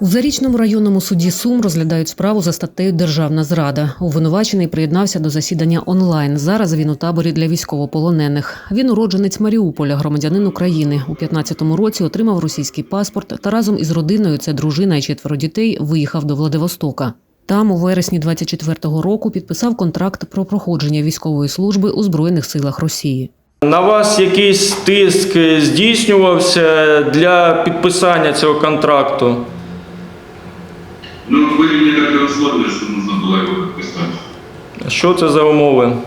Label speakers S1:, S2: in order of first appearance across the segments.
S1: У зарічному районному суді Сум розглядають справу за статтею Державна зрада. Обвинувачений приєднався до засідання онлайн. Зараз він у таборі для військовополонених. Він уродженець Маріуполя, громадянин України. У 15-му році отримав російський паспорт та разом із родиною, це дружина і четверо дітей, виїхав до Владивостока. Там у вересні 24-го року підписав контракт про проходження військової служби у Збройних силах Росії.
S2: На вас якийсь тиск здійснювався для підписання цього контракту?
S3: Ну, были некоторые условия, что нужно было его подписать.
S2: Що це за умови?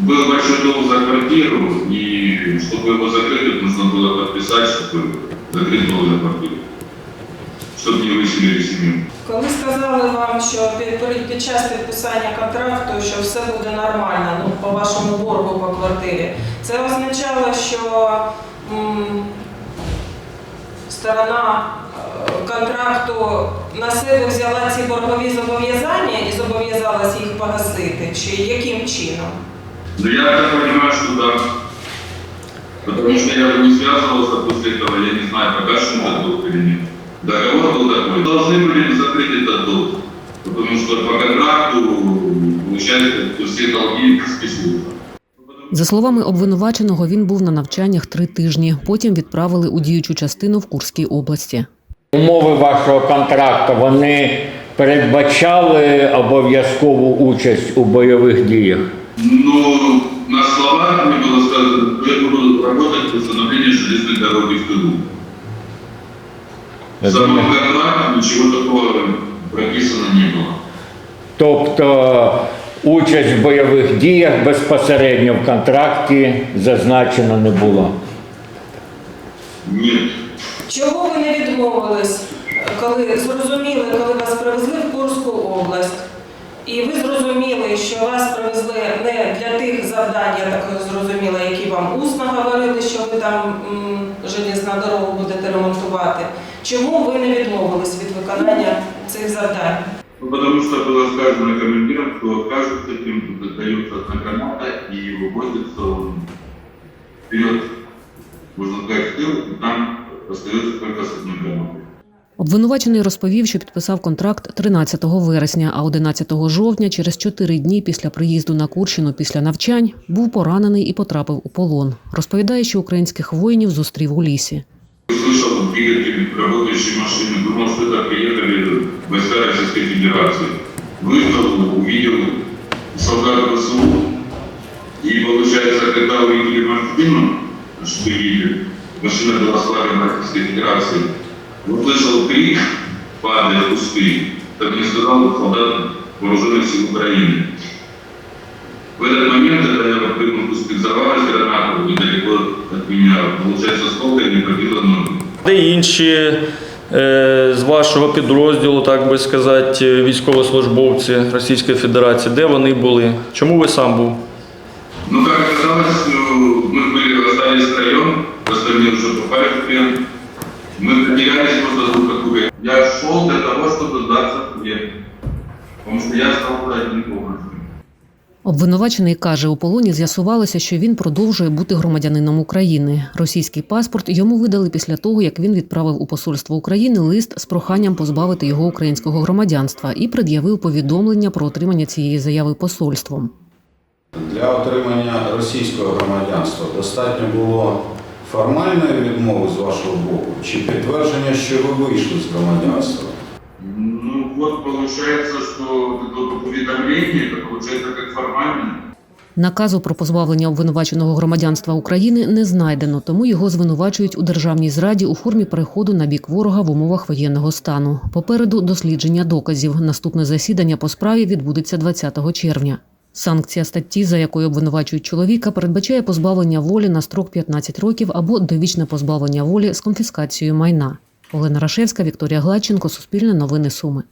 S3: Был большой долг за квартиру, и чтобы его закрыть, нужно было подписать, чтобы закрыть долг за квартиру. Чтобы не выселили семью.
S4: Коли сказали вам, що під, під- під час підписання контракту, що все буде нормально, ну по вашому боргу по квартирі, це означало, що м, сторона е, контракту на себе взяла ці боргові зобов'язання і зобов'язалась їх погасити, чи яким чином?
S3: Но я так понимаю, что да. Потому что я не связывался после этого, я не знаю, погашен этот долг или нет. Договор был такой. Должны были закрыть этот долг. Потому что по контракту, получается, все долги списываются.
S1: За словами обвинуваченого, він був на навчаннях три тижні. Потім відправили у діючу частину в Курській області.
S5: Умови вашого контракту вони передбачали обов'язкову участь у бойових діях.
S3: Но на словах мне было сказано, что я буду работать по установлению железной дороги в тылу. В самом контракте ничего такого прописано не было.
S5: Тобто участь в бойових діях безпосередньо в контракті зазначено не було.
S3: Нет.
S4: коли зрозуміли, коли вас привезли в Курську область, і ви зрозуміли, що вас привезли не для тих завдань, я так зрозуміла, які вам усно говорили, що ви там м, железну дорогу будете ремонтувати. Чому ви не відмовились від виконання цих завдань?
S3: Ну, потому что было сказано командиром, что каждый с этим дается одна граната и выводится он вперед, можно сказать, в тыл, и там остается только с одной гранатой.
S1: Обвинувачений розповів, що підписав контракт 13 вересня, а 11 жовтня, через чотири дні після приїзду на Курщину після навчань, був поранений і потрапив у полон. Розповідає, що українських воїнів зустрів у лісі.
S3: Услышал двигатель работающей машины, думал, что это приехали войска Российской Федерации. Выехал, увидел солдат ВСУ, и получается, когда увидели машину, что видели, машина была с флагом Российской Федерации, услышал крик, падая в кусты, так мне сказал солдат вооруженных сил Украины. В этот момент, когда я прыгнул в кусты, взорвалась граната недалеко от меня. Получается, сколько не пробила ноги.
S2: Де інші е, з вашого підрозділу, так би сказати, військовослужбовці Російської Федерації, де вони були? Чому ви сам був?
S3: Ну, как оказалось, ну, мы были, остались втроем, остальные уже попали в плен. Потерялись просто друг от. Я шел для того, чтобы сдаться в плен. Потому что я остался один полностью.
S1: Обвинувачений каже, у полоні з'ясувалося, що він продовжує бути громадянином України. Російський паспорт йому видали після того, як він відправив у посольство України лист з проханням позбавити його українського громадянства і пред'явив повідомлення про отримання цієї заяви посольством.
S6: Для отримання російського громадянства достатньо було формальної відмови з вашого боку чи підтвердження, що ви вийшли з громадянства?
S3: Ну, вот получается, что вот это вот уведомление, это формально.
S1: Наказу про позбавлення обвинуваченого громадянства України не знайдено, тому його звинувачують у державній зраді у формі переходу на бік ворога в умовах воєнного стану. Попереду дослідження доказів. Наступне засідання по справі відбудеться 20 червня. Санкція статті, за якою обвинувачують чоловіка, передбачає позбавлення волі на строк 15 років або довічне позбавлення волі з конфіскацією майна. Олена Рашевська, Вікторія Гладченко, Суспільне новини Суми.